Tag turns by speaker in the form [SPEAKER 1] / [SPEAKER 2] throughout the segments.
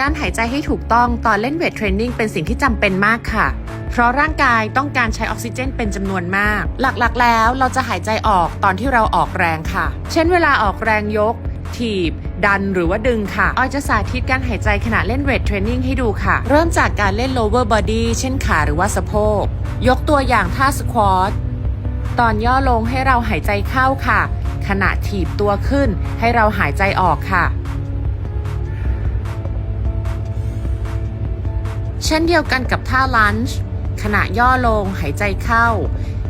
[SPEAKER 1] การหายใจให้ถูกต้องตอนเล่นเวทเทรนนิ่งเป็นสิ่งที่จำเป็นมากค่ะ เพราะร่างกายต้องการใช้ออกซิเจนเป็นจำนวนมาก หลักๆ แล้วเราจะหายใจออกตอนที่เราออกแรงค่ะ เช่นเวลาออกแรงยก ถีบ ดันหรือว่าดึงค่ะ ออยจะสาธิตการหายใจขณะเล่นเวทเทรนนิ่งให้ดูค่ะ เริ่มจากการเล่น lower body เช่นขาหรือว่าสะโพก ยกตัวอย่างท่าสควอตตอนย่อลงให้เราหายใจเข้าค่ะ ขณะถีบตัวขึ้นให้เราหายใจออกค่ะ ช่นเดียวกันกับท่าลันช์ขณะย่อลงหายใจเข้า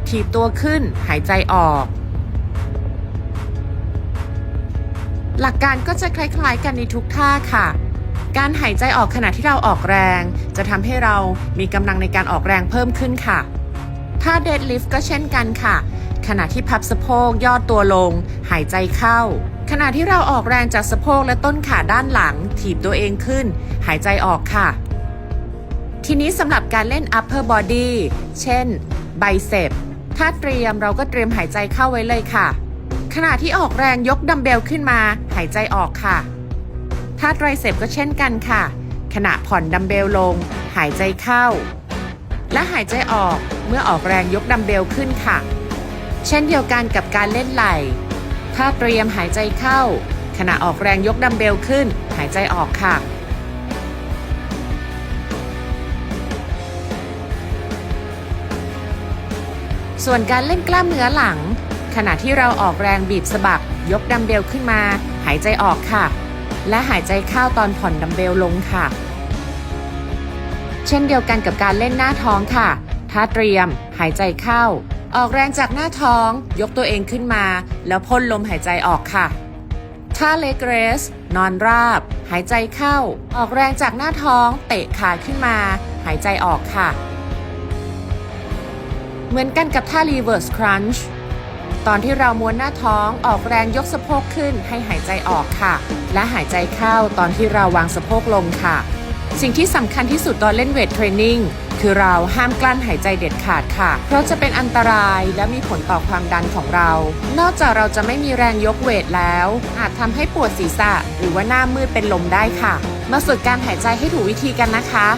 [SPEAKER 1] ถีบตัวขึ้นหายใจออก หลักการก็จะคล้ายๆกันในทุกท่าค่ะ การหายใจออกขณะที่เราออกแรง จะทำให้เรามีกำลังในการออกแรงเพิ่มขึ้นค่ะ ท่าเดดลิฟต์ก็เช่นกันค่ะ ขณะที่พับสะโพกย่อตัวลง หายใจเข้าขณะที่เราออกแรงจากสะโพกและต้นขาด้านหลัง ถีบตัวเองขึ้น หายใจออกค่ะ ทีนี้สำหรับการเล่น upper body เช่น bicep ถ้าเตรียมเราก็เตรียมหายใจเข้าไว้เลยค่ะ ขณะที่ออกแรงยกดัมเบลขึ้นมา หายใจออกค่ะ ถ้าไตรเซปก็เช่นกันค่ะ ขณะผ่อนดัมเบลลง หายใจเข้า และหายใจออกเมื่อออกแรงยกดัมเบลขึ้นค่ะ เช่นเดียวกันกับการเล่นไหล่ ถ้าเตรียมหายใจเข้า ขณะออกแรงยกดัมเบลขึ้น หายใจออกค่ะ ส่วนการเล่นกล้ามเนื้อหลัง ขณะที่เราออกแรงบีบสะบักยกดัมเบลขึ้นมา หายใจออกค่ะ และหายใจเข้าตอนผ่อนดัมเบลลงค่ะ เช่นเดียวกันกับการเล่นหน้าท้องค่ะถ้าเตรียม หายใจเข้า ออกแรงจากหน้าท้อง ยกตัวเองขึ้นมา แล้วพ่นลมหายใจออกค่ะท่าเลกเรส นอนราบ หายใจเข้า ออกแรงจากหน้าท้อง เตะขาขึ้นมา หายใจออกค่ะ เหมือนกันกับท่า reverse crunch ตอนที่เราม้วนหน้าท้องออกแรงยกสะโพกขึ้นให้หายใจออกค่ะ และหายใจเข้าตอนที่เราวางสะโพกลงค่ะ สิ่งที่สำคัญที่สุดตอนเล่นเวทเทรนนิ่งคือเราห้ามกลั้นหายใจเด็ดขาดค่ะ เพราะจะเป็นอันตรายและมีผลต่อความดันของเรา นอกจากเราจะไม่มีแรงยกเวทแล้ว อาจทำให้ปวดศีรษะ หรือว่าหน้ามืดเป็นลมได้ค่ะ มาฝึกการหายใจให้ถูกวิธีกันนะคะ